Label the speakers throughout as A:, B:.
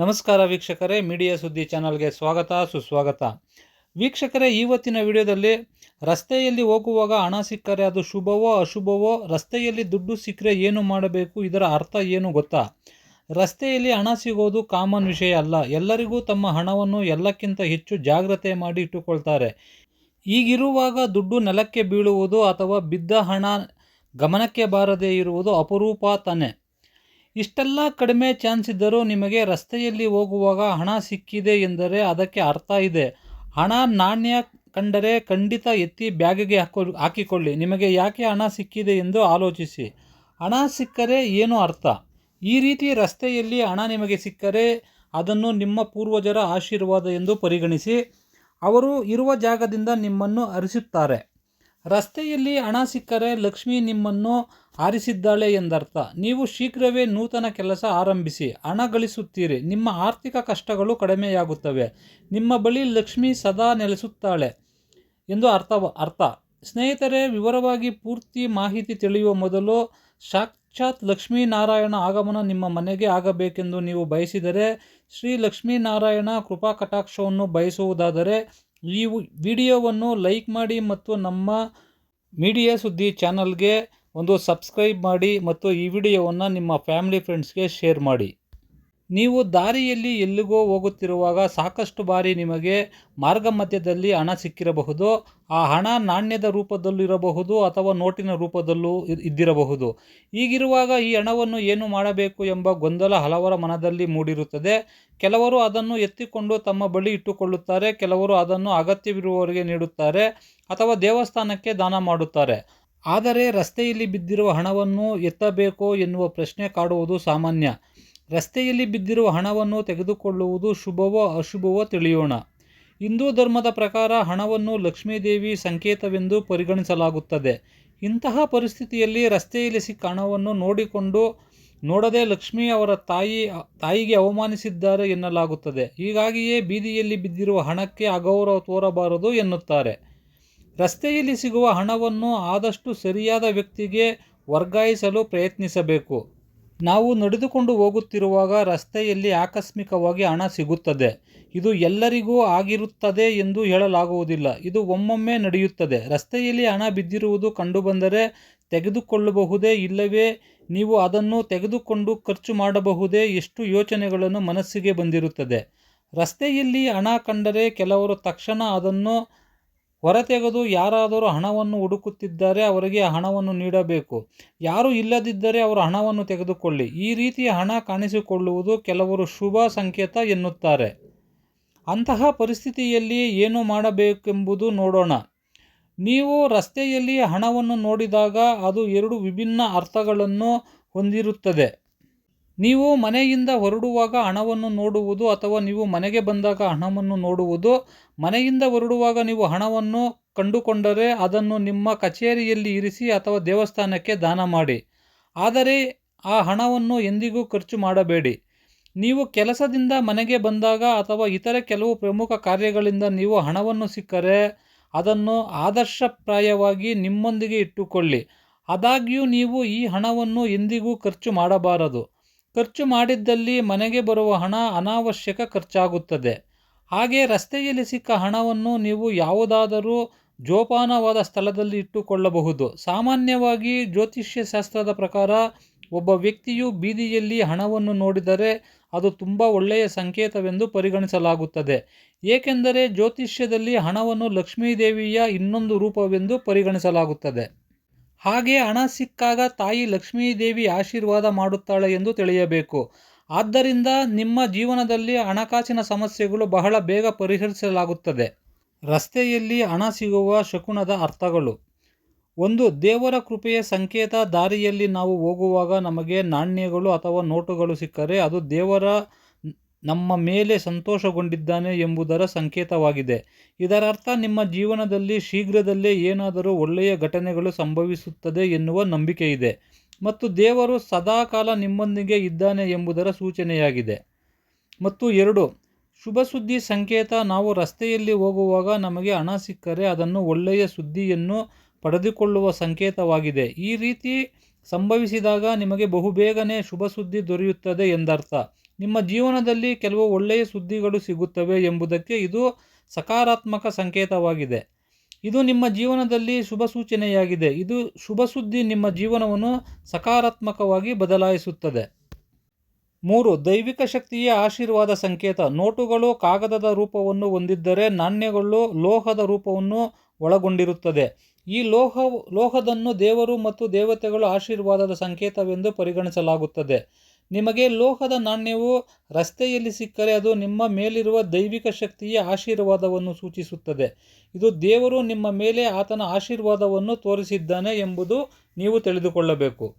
A: ನಮಸ್ಕಾರ ವೀಕ್ಷಕರೇ, ಮೀಡಿಯಾ ಸುದ್ದಿ ಚಾನಲ್ಗೆ ಸ್ವಾಗತ, ಸುಸ್ವಾಗತ. ವೀಕ್ಷಕರೇ ಇವತ್ತಿನ ವಿಡಿಯೋದಲ್ಲಿ ರಸ್ತೆಯಲ್ಲಿ ಹೋಗುವಾಗ ಹಣ ಸಿಕ್ಕರೆ ಅದು ಶುಭವೋ ಅಶುಭವೋ, ರಸ್ತೆಯಲ್ಲಿ ದುಡ್ಡು ಸಿಕ್ಕರೆ ಏನು ಮಾಡಬೇಕು, ಇದರ ಅರ್ಥ ಏನು ಗೊತ್ತಾ? ರಸ್ತೆಯಲ್ಲಿ ಹಣ ಸಿಗೋದು ಕಾಮನ್ ವಿಷಯ ಅಲ್ಲ. ಎಲ್ಲರಿಗೂ ತಮ್ಮ ಹಣವನ್ನು ಎಲ್ಲಕ್ಕಿಂತ ಹೆಚ್ಚು ಜಾಗ್ರತೆ ಮಾಡಿ ಇಟ್ಟುಕೊಳ್ತಾರೆ. ಈಗಿರುವಾಗ ದುಡ್ಡು ನೆಲಕ್ಕೆ ಬೀಳುವುದು ಅಥವಾ ಬಿದ್ದ ಹಣ ಗಮನಕ್ಕೆ ಬಾರದೇ ಇರುವುದು ಅಪರೂಪ ತಾನೆ. ಇಷ್ಟೆಲ್ಲ ಕಡಿಮೆ ಚಾನ್ಸ್ ಇದ್ದರೂ ನಿಮಗೆ ರಸ್ತೆಯಲ್ಲಿ ಹೋಗುವಾಗ ಹಣ ಸಿಕ್ಕಿದೆ ಎಂದರೆ ಅದಕ್ಕೆ ಅರ್ಥ ಇದೆ. ಹಣ ನಾಣ್ಯ ಕಂಡರೆ ಖಂಡಿತ ಎತ್ತಿ ಬ್ಯಾಗಿಗೆ ಹಾಕೊ, ಹಾಕಿಕೊಳ್ಳಿ. ನಿಮಗೆ ಯಾಕೆ ಹಣ ಸಿಕ್ಕಿದೆ ಎಂದು ಆಲೋಚಿಸಿ. ಹಣ ಸಿಕ್ಕರೆ ಏನು ಅರ್ಥ? ಈ ರೀತಿ ರಸ್ತೆಯಲ್ಲಿ ಹಣ ನಿಮಗೆ ಸಿಕ್ಕರೆ ಅದನ್ನು ನಿಮ್ಮ ಪೂರ್ವಜರ ಆಶೀರ್ವಾದ ಎಂದು ಪರಿಗಣಿಸಿ. ಅವರು ಇರುವ ಜಾಗದಿಂದ ನಿಮ್ಮನ್ನು ಹರಿಸುತ್ತಾರೆ ರಸ್ತೆಯಲ್ಲಿ ಹಣ ಸಿಕ್ಕರೆ ಲಕ್ಷ್ಮಿ ನಿಮ್ಮನ್ನು ಆರಿಸಿದ್ದಾಳೆ ಎಂದರ್ಥ. ನೀವು ಶೀಘ್ರವೇ ನೂತನ ಕೆಲಸ ಆರಂಭಿಸಿ, ಹಣ ಗಳಿಸುತ್ತೀರಿ. ನಿಮ್ಮ ಆರ್ಥಿಕ ಕಷ್ಟಗಳು ಕಡಿಮೆಯಾಗುತ್ತವೆ. ನಿಮ್ಮ ಬಳಿ ಲಕ್ಷ್ಮಿ ಸದಾ ನೆಲೆಸುತ್ತಾಳೆ ಎಂದು ಅರ್ಥ ಅರ್ಥ. ಸ್ನೇಹಿತರೆ, ವಿವರವಾಗಿ ಪೂರ್ತಿ ಮಾಹಿತಿ ತಿಳಿಯುವ ಮೊದಲು ಸಾಕ್ಷಾತ್ ಲಕ್ಷ್ಮೀನಾರಾಯಣ ಆಗಮನ ನಿಮ್ಮ ಮನೆಗೆ ಆಗಬೇಕೆಂದು ನೀವು ಬಯಸಿದರೆ, ಶ್ರೀ ಲಕ್ಷ್ಮೀನಾರಾಯಣ ಕೃಪಾ ಕಟಾಕ್ಷವನ್ನು ಬಯಸುವುದಾದರೆ ಈ ವಿಡಿಯೋವನ್ನು ಲೈಕ್ ಮಾಡಿ ಮತ್ತು ನಮ್ಮ ಮೀಡಿಯಾ ಸುದ್ದಿ ಚಾನಲ್ಗೆ ಒಂದು ಸಬ್ಸ್ಕ್ರೈಬ್ ಮಾಡಿ ಮತ್ತು ಈ ವಿಡಿಯೋವನ್ನು ನಿಮ್ಮ ಫ್ಯಾಮಿಲಿ ಫ್ರೆಂಡ್ಸ್ಗೆ ಶೇರ್ ಮಾಡಿ. ನೀವು ದಾರಿಯಲ್ಲಿ ಎಲ್ಲಿಗೋ ಹೋಗುತ್ತಿರುವಾಗ ಸಾಕಷ್ಟು ಬಾರಿ ನಿಮಗೆ ಮಾರ್ಗ ಮಧ್ಯದಲ್ಲಿ ಹಣ ಸಿಕ್ಕಿರಬಹುದು, ಆ ಹಣ ನಾಣ್ಯದ ರೂಪದಲ್ಲಿರಬಹುದು ಅಥವಾ ನೋಟಿನ ರೂಪದಲ್ಲೂ ಇದ್ದಿರಬಹುದು. ಈಗಿರುವಾಗ ಈ ಹಣವನ್ನು ಏನು ಮಾಡಬೇಕು ಎಂಬ ಗೊಂದಲ ಹಲವರ ಮನದಲ್ಲಿ ಮೂಡಿರುತ್ತದೆ. ಕೆಲವರು ಅದನ್ನು ಎತ್ತಿಕೊಂಡು ತಮ್ಮ ಬಳಿ ಇಟ್ಟುಕೊಳ್ಳುತ್ತಾರೆ, ಕೆಲವರು ಅದನ್ನು ಅಗತ್ಯವಿರುವವರಿಗೆ ನೀಡುತ್ತಾರೆ ಅಥವಾ ದೇವಸ್ಥಾನಕ್ಕೆ ದಾನ ಮಾಡುತ್ತಾರೆ. ಆದರೆ ರಸ್ತೆಯಲ್ಲಿ ಬಿದ್ದಿರುವ ಹಣವನ್ನು ಎತ್ತಬೇಕೋ ಎನ್ನುವ ಪ್ರಶ್ನೆ ಕಾಡುವುದು ಸಾಮಾನ್ಯ. ರಸ್ತೆಯಲ್ಲಿ ಬಿದ್ದಿರುವ ಹಣವನ್ನು ತೆಗೆದುಕೊಳ್ಳುವುದು ಶುಭವೋ ಅಶುಭವೋ ತಿಳಿಯೋಣ. ಹಿಂದೂ ಧರ್ಮದ ಪ್ರಕಾರ ಹಣವನ್ನು ಲಕ್ಷ್ಮೀದೇವಿ ಸಂಕೇತವೆಂದು ಪರಿಗಣಿಸಲಾಗುತ್ತದೆ. ಇಂತಹ ಪರಿಸ್ಥಿತಿಯಲ್ಲಿ ರಸ್ತೆಯಲ್ಲಿ ಸಿಕ್ಕ ಹಣವನ್ನು ನೋಡಿಕೊಂಡು ನೋಡದೆ ಲಕ್ಷ್ಮಿ ಅವರ ತಾಯಿ, ತಾಯಿಗೆ ಅವಮಾನಿಸಿದ್ದಾರೆ ಎನ್ನಲಾಗುತ್ತದೆ. ಹೀಗಾಗಿಯೇ ಬೀದಿಯಲ್ಲಿ ಬಿದ್ದಿರುವ ಹಣಕ್ಕೆ ಅಗೌರವ ತೋರಬಾರದು ಎನ್ನುತ್ತಾರೆ. ರಸ್ತೆಯಲ್ಲಿ ಸಿಗುವ ಹಣವನ್ನು ಆದಷ್ಟು ಸರಿಯಾದ ವ್ಯಕ್ತಿಗೆ ವರ್ಗಾಯಿಸಲು ಪ್ರಯತ್ನಿಸಬೇಕು. ನಾವು ನಡೆದುಕೊಂಡು ಹೋಗುತ್ತಿರುವಾಗ ರಸ್ತೆಯಲ್ಲಿ ಆಕಸ್ಮಿಕವಾಗಿ ಹಣ ಸಿಗುತ್ತದೆ. ಇದು ಎಲ್ಲರಿಗೂ ಆಗಿರುತ್ತದೆ ಎಂದು ಹೇಳಲಾಗುವುದಿಲ್ಲ. ಇದು ಒಮ್ಮೊಮ್ಮೆ ನಡೆಯುತ್ತದೆ. ರಸ್ತೆಯಲ್ಲಿ ಹಣ ಬಿದ್ದಿರುವುದು ಕಂಡುಬಂದರೆ ತೆಗೆದುಕೊಳ್ಳಬಹುದೇ ಇಲ್ಲವೇ? ನೀವು ಅದನ್ನು ತೆಗೆದುಕೊಂಡು ಖರ್ಚು ಮಾಡಬಹುದೇ? ಎಷ್ಟು ಯೋಚನೆಗಳನ್ನು ಮನಸ್ಸಿಗೆ ಬಂದಿರುತ್ತದೆ. ರಸ್ತೆಯಲ್ಲಿ ಹಣ ಕಂಡರೆ ಕೆಲವರು ತಕ್ಷಣ ಅದನ್ನು ಹೊರತೆಗೆದು ಯಾರಾದರೂ ಹಣವನ್ನು ಹುಡುಕುತ್ತಿದ್ದರೆ ಅವರಿಗೆ ಹಣವನ್ನು ನೀಡಬೇಕು. ಯಾರು ಇಲ್ಲದಿದ್ದರೆ ಅವರು ಹಣವನ್ನು ತೆಗೆದುಕೊಳ್ಳಿ. ಈ ರೀತಿಯ ಹಣ ಕಾಣಿಸಿಕೊಳ್ಳುವುದು ಕೆಲವರು ಶುಭ ಸಂಕೇತ ಎನ್ನುತ್ತಾರೆ. ಅಂತಹ ಪರಿಸ್ಥಿತಿಯಲ್ಲಿ ಏನು ಮಾಡಬೇಕೆಂಬುದು ನೋಡೋಣ. ನೀವು ರಸ್ತೆಯಲ್ಲಿ ಹಣವನ್ನು ನೋಡಿದಾಗ ಅದು ಎರಡು ವಿಭಿನ್ನ ಅರ್ಥಗಳನ್ನು ಹೊಂದಿರುತ್ತದೆ. ನೀವು ಮನೆಯಿಂದ ಹೊರಡುವಾಗ ಹಣವನ್ನು ನೋಡುವುದು ಅಥವಾ ನೀವು ಮನೆಗೆ ಬಂದಾಗ ಹಣವನ್ನು ನೋಡುವುದು, ಮನೆಯಿಂದ ಹೊರಡುವಾಗ ನೀವು ಹಣವನ್ನು ಕಂಡುಕೊಂಡರೆ ಅದನ್ನು ನಿಮ್ಮ ಕಚೇರಿಯಲ್ಲಿ ಇರಿಸಿ ಅಥವಾ ದೇವಸ್ಥಾನಕ್ಕೆ ದಾನ ಮಾಡಿ. ಆದರೆ ಆ ಹಣವನ್ನು ಎಂದಿಗೂ ಖರ್ಚು ಮಾಡಬೇಡಿ. ನೀವು ಕೆಲಸದಿಂದ ಮನೆಗೆ ಬಂದಾಗ ಅಥವಾ ಇತರ ಕೆಲವು ಪ್ರಮುಖ ಕಾರ್ಯಗಳಿಂದ ನೀವು ಹಣವನ್ನು ಸಿಕ್ಕರೆ ಅದನ್ನು ಆದರ್ಶಪ್ರಾಯವಾಗಿ ನಿಮ್ಮೊಂದಿಗೆ ಇಟ್ಟುಕೊಳ್ಳಿ. ಆದಾಗ್ಯೂ ನೀವು ಈ ಹಣವನ್ನು ಎಂದಿಗೂ ಖರ್ಚು ಮಾಡಬಾರದು. ಖರ್ಚು ಮಾಡಿದ್ದಲ್ಲಿ ಮನೆಗೆ ಬರುವ ಹಣ ಅನಾವಶ್ಯಕ ಖರ್ಚಾಗುತ್ತದೆ. ಹಾಗೆ ರಸ್ತೆಯಲ್ಲಿ ಸಿಕ್ಕ ಹಣವನ್ನು ನೀವು ಯಾವುದಾದರೂ ಜೋಪಾನವಾದ ಸ್ಥಳದಲ್ಲಿ ಇಟ್ಟುಕೊಳ್ಳಬಹುದು. ಸಾಮಾನ್ಯವಾಗಿ ಜ್ಯೋತಿಷ್ಯ ಶಾಸ್ತ್ರದ ಪ್ರಕಾರ ಒಬ್ಬ ವ್ಯಕ್ತಿಯು ಬೀದಿಯಲ್ಲಿ ಹಣವನ್ನು ನೋಡಿದರೆ ಅದು ತುಂಬ ಒಳ್ಳೆಯ ಸಂಕೇತವೆಂದು ಪರಿಗಣಿಸಲಾಗುತ್ತದೆ. ಏಕೆಂದರೆ ಜ್ಯೋತಿಷ್ಯದಲ್ಲಿ ಹಣವನ್ನು ಲಕ್ಷ್ಮೀದೇವಿಯ ಇನ್ನೊಂದು ರೂಪವೆಂದು ಪರಿಗಣಿಸಲಾಗುತ್ತದೆ. ಹಾಗೆ ಹಣ ಸಿಕ್ಕಾಗ ತಾಯಿ ಲಕ್ಷ್ಮೀದೇವಿ ಆಶೀರ್ವಾದ ಮಾಡುತ್ತಾಳೆ ಎಂದು ತಿಳಿಯಬೇಕು. ಆದ್ದರಿಂದ ನಿಮ್ಮ ಜೀವನದಲ್ಲಿ ಹಣಕಾಸಿನ ಸಮಸ್ಯೆಗಳು ಬಹಳ ಬೇಗ ಪರಿಹರಿಸಲಾಗುತ್ತದೆ. ರಸ್ತೆಯಲ್ಲಿ ಹಣ ಸಿಗುವ ಶಕುನದ ಅರ್ಥಗಳು. ಒಂದು, ದೇವರ ಕೃಪೆಯ ಸಂಕೇತ ದಾರಿಯಲ್ಲಿ ನಾವು ಹೋಗುವಾಗ ನಮಗೆ ನಾಣ್ಯಗಳು ಅಥವಾ ನೋಟುಗಳು ಸಿಕ್ಕರೆ ಅದು ದೇವರ ನಮ್ಮ ಮೇಲೆ ಸಂತೋಷಗೊಂಡಿದ್ದಾನೆ ಎಂಬುದರ ಸಂಕೇತವಾಗಿದೆ. ಇದರರ್ಥ, ನಿಮ್ಮ ಜೀವನದಲ್ಲಿ ಶೀಘ್ರದಲ್ಲೇ ಏನಾದರೂ ಒಳ್ಳೆಯ ಘಟನೆಗಳು ಸಂಭವಿಸುತ್ತದೆ ಎನ್ನುವ ನಂಬಿಕೆ ಇದೆ ಮತ್ತು ದೇವರು ಸದಾಕಾಲ ನಿಮ್ಮೊಂದಿಗೆ ಇದ್ದಾನೆ ಎಂಬುದರ ಸೂಚನೆಯಾಗಿದೆ. ಮತ್ತು ಎರಡು ಶುಭ ಸುದ್ದಿ ಸಂಕೇತ, ನಾವು ರಸ್ತೆಯಲ್ಲಿ ಹೋಗುವಾಗ ನಮಗೆ ಹಣ ಸಿಕ್ಕರೆ ಅದನ್ನು ಒಳ್ಳೆಯ ಸುದ್ದಿಯನ್ನು ಪಡೆದುಕೊಳ್ಳುವ ಸಂಕೇತವಾಗಿದೆ. ಈ ರೀತಿ ಸಂಭವಿಸಿದಾಗ ನಿಮಗೆ ಬಹುಬೇಗನೆ ಶುಭ ಸುದ್ದಿ ದೊರೆಯುತ್ತದೆ ಎಂದರ್ಥ. ನಿಮ್ಮ ಜೀವನದಲ್ಲಿ ಕೆಲವು ಒಳ್ಳೆಯ ಸುದ್ದಿಗಳು ಸಿಗುತ್ತವೆ ಎಂಬುದಕ್ಕೆ ಇದು ಸಕಾರಾತ್ಮಕ ಸಂಕೇತವಾಗಿದೆ. ಇದು ನಿಮ್ಮ ಜೀವನದಲ್ಲಿ ಶುಭ ಸೂಚನೆಯಾಗಿದೆ. ಇದು ಶುಭ ಸುದ್ದಿ ನಿಮ್ಮ ಜೀವನವನ್ನು ಸಕಾರಾತ್ಮಕವಾಗಿ ಬದಲಾಯಿಸುತ್ತದೆ. ಮೂರು, ದೈವಿಕ ಶಕ್ತಿಯ ಆಶೀರ್ವಾದ ಸಂಕೇತ. ನೋಟುಗಳು ಕಾಗದದ ರೂಪವನ್ನು ಹೊಂದಿದ್ದರೆ ನಾಣ್ಯಗಳು ಲೋಹದ ರೂಪವನ್ನು ಒಳಗೊಂಡಿರುತ್ತದೆ. ಈ ಲೋಹ, ಲೋಹದನ್ನು ದೇವರು ಮತ್ತು ದೇವತೆಗಳು ಆಶೀರ್ವಾದದ ಸಂಕೇತವೆಂದು ಪರಿಗಣಿಸಲಾಗುತ್ತದೆ. ನಿಮಗೆ ಲೋಹದ ನಾಣ್ಯವು ರಸ್ತೆಯಲ್ಲಿ ಸಿಕ್ಕರೆ ಅದು ನಿಮ್ಮ ಮೇಲಿರುವ ದೈವಿಕ ಶಕ್ತಿಯ ಆಶೀರ್ವಾದವನ್ನು ಸೂಚಿಸುತ್ತದೆ. ಇದು ದೇವರು ನಿಮ್ಮ ಮೇಲೆ ಆತನ ಆಶೀರ್ವಾದವನ್ನು ತೋರಿಸಿದ್ದಾನೆ ಎಂಬುದು ನೀವು ತಿಳಿದುಕೊಳ್ಳಬೇಕು.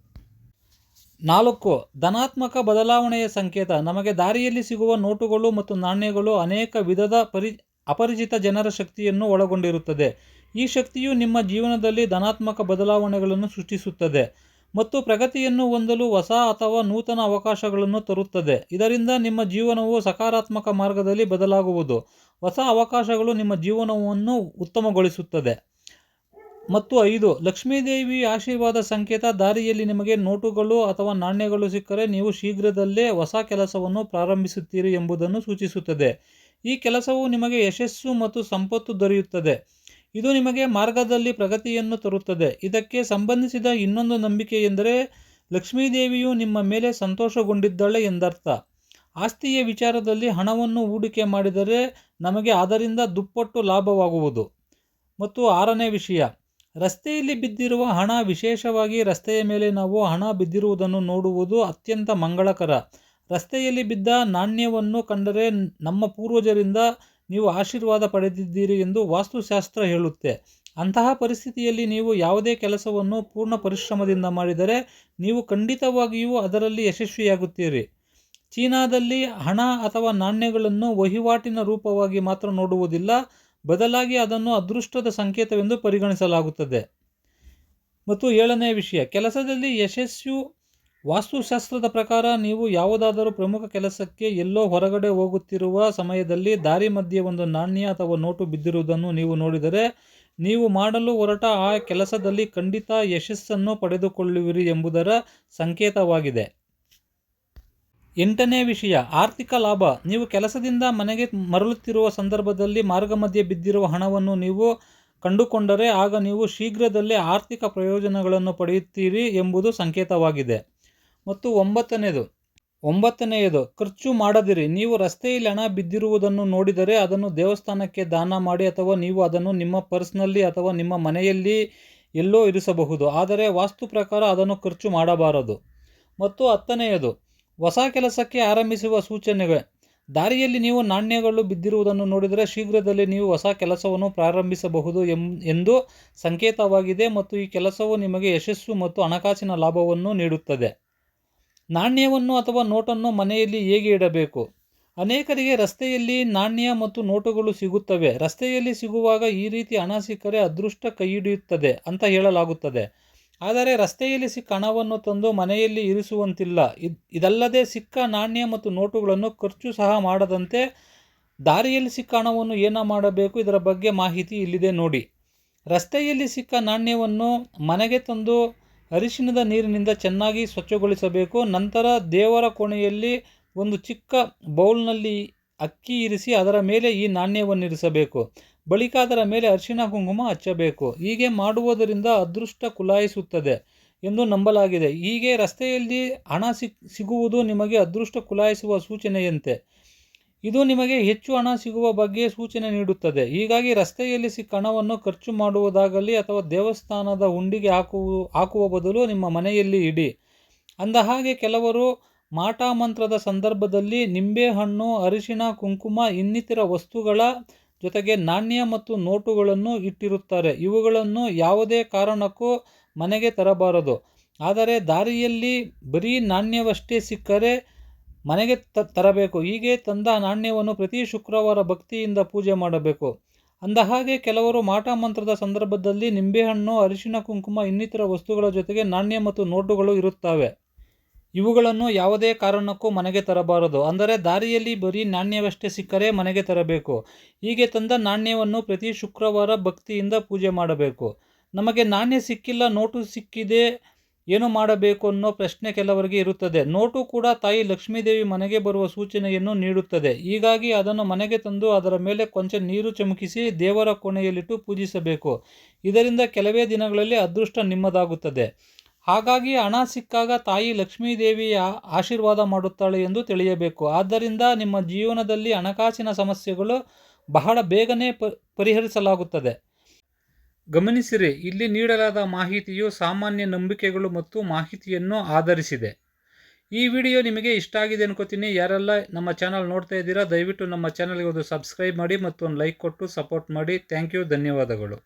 A: ನಾಲ್ಕು, ಧನಾತ್ಮಕ ಬದಲಾವಣೆಯ ಸಂಕೇತ. ನಮಗೆ ದಾರಿಯಲ್ಲಿ ಸಿಗುವ ನೋಟುಗಳು ಮತ್ತು ನಾಣ್ಯಗಳು ಅನೇಕ ವಿಧದ ಪರಿ, ಅಪರಿಚಿತ ಜನರ ಶಕ್ತಿಯನ್ನು ಒಳಗೊಂಡಿರುತ್ತದೆ. ಈ ಶಕ್ತಿಯು ನಿಮ್ಮ ಜೀವನದಲ್ಲಿ ಧನಾತ್ಮಕ ಬದಲಾವಣೆಗಳನ್ನು ಸೃಷ್ಟಿಸುತ್ತದೆ. ಮತ್ತು ಪ್ರಗತಿಯನ್ನು ಹೊಂದಲು ಹೊಸ ಅಥವಾ ನೂತನ ಅವಕಾಶಗಳನ್ನು ತರುತ್ತದೆ. ಇದರಿಂದ ನಿಮ್ಮ ಜೀವನವು ಸಕಾರಾತ್ಮಕ ಮಾರ್ಗದಲ್ಲಿ ಬದಲಾಗುವುದು. ಹೊಸ ಅವಕಾಶಗಳು ನಿಮ್ಮ ಜೀವನವನ್ನು ಉತ್ತಮಗೊಳಿಸುತ್ತದೆ. ಮತ್ತು ಐದು, ಲಕ್ಷ್ಮೀದೇವಿ ಆಶೀರ್ವಾದ ಸಂಕೇತ ದಾರಿಯಲ್ಲಿ ನಿಮಗೆ ನೋಟುಗಳು ಅಥವಾ ನಾಣ್ಯಗಳು ಸಿಕ್ಕರೆ ನೀವು ಶೀಘ್ರದಲ್ಲೇ ಹೊಸ ಕೆಲಸವನ್ನು ಪ್ರಾರಂಭಿಸುತ್ತೀರಿ ಎಂಬುದನ್ನು ಸೂಚಿಸುತ್ತದೆ. ಈ ಕೆಲಸವು ನಿಮಗೆ ಯಶಸ್ಸು ಮತ್ತು ಸಂಪತ್ತು ದೊರೆಯುತ್ತದೆ. ಇದು ನಿಮಗೆ ಮಾರ್ಗದಲ್ಲಿ ಪ್ರಗತಿಯನ್ನು ತರುತ್ತದೆ. ಇದಕ್ಕೆ ಸಂಬಂಧಿಸಿದ ಇನ್ನೊಂದು ನಂಬಿಕೆ ಎಂದರೆ, ಲಕ್ಷ್ಮೀದೇವಿಯು ನಿಮ್ಮ ಮೇಲೆ ಸಂತೋಷಗೊಂಡಿದ್ದಾಳೆ ಎಂದರ್ಥ. ಆಸ್ತಿಯ ವಿಚಾರದಲ್ಲಿ ಹಣವನ್ನು ಹೂಡಿಕೆ ಮಾಡಿದರೆ ನಮಗೆ ಅದರಿಂದ ದುಪ್ಪಟ್ಟು ಲಾಭವಾಗುವುದು. ಮತ್ತು ಆರನೇ ವಿಷಯ, ರಸ್ತೆಯಲ್ಲಿ ಬಿದ್ದಿರುವ ಹಣ ವಿಶೇಷವಾಗಿ ರಸ್ತೆಯ ಮೇಲೆ ನಾವು ಹಣ ಬಿದ್ದಿರುವುದನ್ನು ನೋಡುವುದು ಅತ್ಯಂತ ಮಂಗಳಕರ. ರಸ್ತೆಯಲ್ಲಿ ಬಿದ್ದ ನಾಣ್ಯವನ್ನು ಕಂಡರೆ ನಮ್ಮ ಪೂರ್ವಜರಿಂದ ನೀವು ಆಶೀರ್ವಾದ ಪಡೆದಿದ್ದೀರಿ ಎಂದು ವಾಸ್ತುಶಾಸ್ತ್ರ ಹೇಳುತ್ತೆ. ಅಂತಹ ಪರಿಸ್ಥಿತಿಯಲ್ಲಿ ನೀವು ಯಾವುದೇ ಕೆಲಸವನ್ನು ಪೂರ್ಣ ಪರಿಶ್ರಮದಿಂದ ಮಾಡಿದರೆ ನೀವು ಖಂಡಿತವಾಗಿಯೂ ಅದರಲ್ಲಿ ಯಶಸ್ವಿಯಾಗುತ್ತೀರಿ. ಚೀನಾದಲ್ಲಿ ಹಣ ಅಥವಾ ನಾಣ್ಯಗಳನ್ನು ವಹಿವಾಟಿನ ರೂಪವಾಗಿ ಮಾತ್ರ ನೋಡುವುದಿಲ್ಲ, ಬದಲಾಗಿ ಅದನ್ನು ಅದೃಷ್ಟದ ಸಂಕೇತವೆಂದು ಪರಿಗಣಿಸಲಾಗುತ್ತದೆ. ಮತ್ತು ಏಳನೇ ವಿಷಯ, ಕೆಲಸದಲ್ಲಿ ಯಶಸ್ಸು ವಾಸ್ತುಶಾಸ್ತ್ರದ ಪ್ರಕಾರ ನೀವು ಯಾವುದಾದರೂ ಪ್ರಮುಖ ಕೆಲಸಕ್ಕೆ ಎಲ್ಲೋ ಹೊರಗಡೆ ಹೋಗುತ್ತಿರುವ ಸಮಯದಲ್ಲಿ ದಾರಿ ಮಧ್ಯೆ ಒಂದು ನಾಣ್ಯ ಅಥವಾ ನೋಟು ಬಿದ್ದಿರುವುದನ್ನು ನೀವು ನೋಡಿದರೆ ನೀವು ಮಾಡಲು ಹೊರಟ ಆ ಕೆಲಸದಲ್ಲಿ ಖಂಡಿತ ಯಶಸ್ಸನ್ನು ಪಡೆದುಕೊಳ್ಳುವಿರಿ ಎಂಬುದರ ಸಂಕೇತವಾಗಿದೆ. ಎಂಟನೇ ವಿಷಯ, ಆರ್ಥಿಕ ಲಾಭ. ನೀವು ಕೆಲಸದಿಂದ ಮನೆಗೆ ಮರಳುತ್ತಿರುವ ಸಂದರ್ಭದಲ್ಲಿ ಮಾರ್ಗ ಮಧ್ಯೆ ಬಿದ್ದಿರುವ ಹಣವನ್ನು ನೀವು ಕಂಡುಕೊಂಡರೆ ಆಗ ನೀವು ಶೀಘ್ರದಲ್ಲೇ ಆರ್ಥಿಕ ಪ್ರಯೋಜನಗಳನ್ನು ಪಡೆಯುತ್ತೀರಿ ಎಂಬುದು ಸಂಕೇತವಾಗಿದೆ. ಮತ್ತು ಒಂಬತ್ತನೆಯದು ಒಂಬತ್ತನೆಯದು, ಖರ್ಚು ಮಾಡದಿರಿ. ನೀವು ರಸ್ತೆಯಲ್ಲಿ ಹಣ ಬಿದ್ದಿರುವುದನ್ನು ನೋಡಿದರೆ ಅದನ್ನು ದೇವಸ್ಥಾನಕ್ಕೆ ದಾನ ಮಾಡಿ ಅಥವಾ ನೀವು ಅದನ್ನು ನಿಮ್ಮ ಪರ್ಸ್ನಲ್ಲಿ ಅಥವಾ ನಿಮ್ಮ ಮನೆಯಲ್ಲಿ ಎಲ್ಲೋ ಇರಿಸಬಹುದು. ಆದರೆ ವಾಸ್ತು ಪ್ರಕಾರ ಅದನ್ನು ಖರ್ಚು ಮಾಡಬಾರದು. ಮತ್ತು ಹತ್ತನೆಯದು, ಹೊಸ ಕೆಲಸಕ್ಕೆ ಆರಂಭಿಸುವ ಸೂಚನೆಗಳು. ದಾರಿಯಲ್ಲಿ ನೀವು ನಾಣ್ಯಗಳು ಬಿದ್ದಿರುವುದನ್ನು ನೋಡಿದರೆ ಶೀಘ್ರದಲ್ಲಿ ನೀವು ಹೊಸ ಕೆಲಸವನ್ನು ಪ್ರಾರಂಭಿಸಬಹುದು ಎಂದು ಸಂಕೇತವಾಗಿದೆ ಮತ್ತು ಈ ಕೆಲಸವು ನಿಮಗೆ ಯಶಸ್ಸು ಮತ್ತು ಹಣಕಾಸಿನ ಲಾಭವನ್ನು ನೀಡುತ್ತದೆ. ನಾಣ್ಯವನ್ನು ಅಥವಾ ನೋಟನ್ನು ಮನೆಯಲ್ಲಿ ಹೇಗೆ ಇಡಬೇಕು? ಅನೇಕರಿಗೆ ರಸ್ತೆಯಲ್ಲಿ ನಾಣ್ಯ ಮತ್ತು ನೋಟುಗಳು ಸಿಗುತ್ತವೆ. ರಸ್ತೆಯಲ್ಲಿ ಸಿಗುವಾಗ ಈ ರೀತಿ ಹಣ ಸಿಕ್ಕರೆ ಅದೃಷ್ಟ ಕೈಹಿಡಿಯುತ್ತದೆ ಅಂತ ಹೇಳಲಾಗುತ್ತದೆ. ಆದರೆ ರಸ್ತೆಯಲ್ಲಿ ಸಿಕ್ಕ ಹಣವನ್ನು ತಂದು ಮನೆಯಲ್ಲಿ ಇರಿಸುವಂತಿಲ್ಲ. ಇದ್, ಇದಲ್ಲದೆ ಸಿಕ್ಕ ನಾಣ್ಯ ಮತ್ತು ನೋಟುಗಳನ್ನು ಖರ್ಚು ಸಹ ಮಾಡದಂತೆ ದಾರಿಯಲ್ಲಿ ಸಿಕ್ಕ ಹಣವನ್ನು ಏನ ಮಾಡಬೇಕು? ಇದರ ಬಗ್ಗೆ ಮಾಹಿತಿ ಇಲ್ಲಿದೆ ನೋಡಿ. ರಸ್ತೆಯಲ್ಲಿ ಸಿಕ್ಕ ನಾಣ್ಯವನ್ನು ಮನೆಗೆ ತಂದು ಅರಿಶಿಣದ ನೀರಿನಿಂದ ಚೆನ್ನಾಗಿ ಸ್ವಚ್ಛಗೊಳಿಸಬೇಕು. ನಂತರ ದೇವರ ಕೋಣೆಯಲ್ಲಿ ಒಂದು ಚಿಕ್ಕ ಬೌಲ್ನಲ್ಲಿ ಅಕ್ಕಿ ಇರಿಸಿ ಅದರ ಮೇಲೆ ಈ ನಾಣ್ಯವನ್ನಿರಿಸಬೇಕು. ಬಳಿಕ ಅದರ ಮೇಲೆ ಅರಿಶಿಣ ಕುಂಕುಮ ಹಚ್ಚಬೇಕು. ಹೀಗೆ ಮಾಡುವುದರಿಂದ ಅದೃಷ್ಟ ಕುಲಾಯಿಸುತ್ತದೆ ಎಂದು ನಂಬಲಾಗಿದೆ. ಹೀಗೆ ರಸ್ತೆಯಲ್ಲಿ ಹಣ ಸಿಗುವುದು ನಿಮಗೆ ಅದೃಷ್ಟ ಕುಲಾಯಿಸುವ ಸೂಚನೆಯಂತೆ. ಇದು ನಿಮಗೆ ಹೆಚ್ಚು ಹಣ ಸಿಗುವ ಬಗ್ಗೆ ಸೂಚನೆ ನೀಡುತ್ತದೆ. ಹೀಗಾಗಿ ರಸ್ತೆಯಲ್ಲಿ ಸಿಕ್ಕ ಹಣವನ್ನು ಖರ್ಚು ಮಾಡುವುದಾಗಲಿ ಅಥವಾ ದೇವಸ್ಥಾನದ ಹುಂಡಿಗೆ ಹಾಕುವ ಹಾಕುವ ಬದಲು ನಿಮ್ಮ ಮನೆಯಲ್ಲಿ ಇಡಿ. ಅಂದ ಹಾಗೆ ಕೆಲವರು ಮಾಟ ಮಂತ್ರದ ಸಂದರ್ಭದಲ್ಲಿ ನಿಂಬೆಹಣ್ಣು ಅರಿಶಿಣ, ಕುಂಕುಮ ಇನ್ನಿತರ ವಸ್ತುಗಳ ಜೊತೆಗೆ ನಾಣ್ಯ ಮತ್ತು ನೋಟುಗಳನ್ನು ಇಟ್ಟಿರುತ್ತಾರೆ. ಇವುಗಳನ್ನು ಯಾವುದೇ ಕಾರಣಕ್ಕೂ ಮನೆಗೆ ತರಬಾರದು. ಆದರೆ ದಾರಿಯಲ್ಲಿ ಬರೀ ನಾಣ್ಯವಷ್ಟೇ ಸಿಕ್ಕರೆ ಮನೆಗೆ ತ, ತರಬೇಕು. ಹೀಗೆ ತಂದ ನಾಣ್ಯವನ್ನು ಪ್ರತಿ ಶುಕ್ರವಾರ ಭಕ್ತಿಯಿಂದ ಪೂಜೆ ಮಾಡಬೇಕು. ಅಂದ ಹಾಗೆ ಕೆಲವರು ಮಾಟ ಮಂತ್ರದ ಸಂದರ್ಭದಲ್ಲಿ ನಿಂಬೆಹಣ್ಣು ಅರಿಶಿಣ ಕುಂಕುಮ, ಇನ್ನಿತರ ವಸ್ತುಗಳ ಜೊತೆಗೆ ನಾಣ್ಯ ಮತ್ತು ನೋಟುಗಳು ಇರುತ್ತವೆ. ಇವುಗಳನ್ನು ಯಾವುದೇ ಕಾರಣಕ್ಕೂ ಮನೆಗೆ ತರಬಾರದು. ಅಂದರೆ ದಾರಿಯಲ್ಲಿ ಬರೀ ನಾಣ್ಯವಷ್ಟೇ ಸಿಕ್ಕರೆ ಮನೆಗೆ ತರಬೇಕು. ಹೀಗೆ ತಂದ ನಾಣ್ಯವನ್ನು ಪ್ರತಿ ಶುಕ್ರವಾರ ಭಕ್ತಿಯಿಂದ ಪೂಜೆ ಮಾಡಬೇಕು. ನಮಗೆ ನಾಣ್ಯ ಸಿಕ್ಕಿಲ್ಲ, ನೋಟು ಸಿಕ್ಕಿದೆ ಏನು ಮಾಡಬೇಕು ಅನ್ನೋ ಪ್ರಶ್ನೆ ಕೆಲವರಿಗೆ ಇರುತ್ತದೆ. ನೋಟು ಕೂಡ ತಾಯಿ ಲಕ್ಷ್ಮೀದೇವಿ ಮನೆಗೆ ಬರುವ ಸೂಚನೆಯನ್ನು ನೀಡುತ್ತದೆ. ಹೀಗಾಗಿ ಅದನ್ನು ಮನೆಗೆ ತಂದು ಅದರ ಮೇಲೆ ಕೊಂಚ ನೀರು ಚಮಕಿಸಿ ದೇವರ ಕೋಣೆಯಲ್ಲಿಟ್ಟು ಪೂಜಿಸಬೇಕು. ಇದರಿಂದ ಕೆಲವೇ ದಿನಗಳಲ್ಲಿ ಅದೃಷ್ಟ ನಿಮ್ಮದಾಗುತ್ತದೆ. ಹಾಗಾಗಿ ಹಣ ಸಿಕ್ಕಾಗ ತಾಯಿ ಲಕ್ಷ್ಮೀದೇವಿಯ ಆಶೀರ್ವಾದ ಮಾಡುತ್ತಾಳೆ ಎಂದು ತಿಳಿಯಬೇಕು. ಆದ್ದರಿಂದ ನಿಮ್ಮ ಜೀವನದಲ್ಲಿ ಹಣಕಾಸಿನ ಸಮಸ್ಯೆಗಳು ಬಹಳ ಬೇಗನೆ ಪರಿಹರಿಸಲಾಗುತ್ತದೆ. ಗಮನಿಸಿರಿ, ಇಲ್ಲಿ ನೀಡಲಾದ ಮಾಹಿತಿಯು ಸಾಮಾನ್ಯ ನಂಬಿಕೆಗಳು ಮತ್ತು ಮಾಹಿತಿಯನ್ನು ಆಧರಿಸಿದೆ. ಈ ವಿಡಿಯೋ ನಿಮಗೆ ಇಷ್ಟ ಆಗಿದೆ ಅನ್ಕೋತೀನಿ. ಯಾರೆಲ್ಲ ನಮ್ಮ ಚಾನಲ್ ನೋಡ್ತಾ ಇದ್ದೀರಾ, ದಯವಿಟ್ಟು ನಮ್ಮ ಚಾನಲ್ಗೆ ಒಂದು ಸಬ್ಸ್ಕ್ರೈಬ್ ಮಾಡಿ ಮತ್ತು ಒಂದು ಲೈಕ್ ಕೊಟ್ಟು ಸಪೋರ್ಟ್ ಮಾಡಿ. ಥ್ಯಾಂಕ್ ಯು, ಧನ್ಯವಾದಗಳು.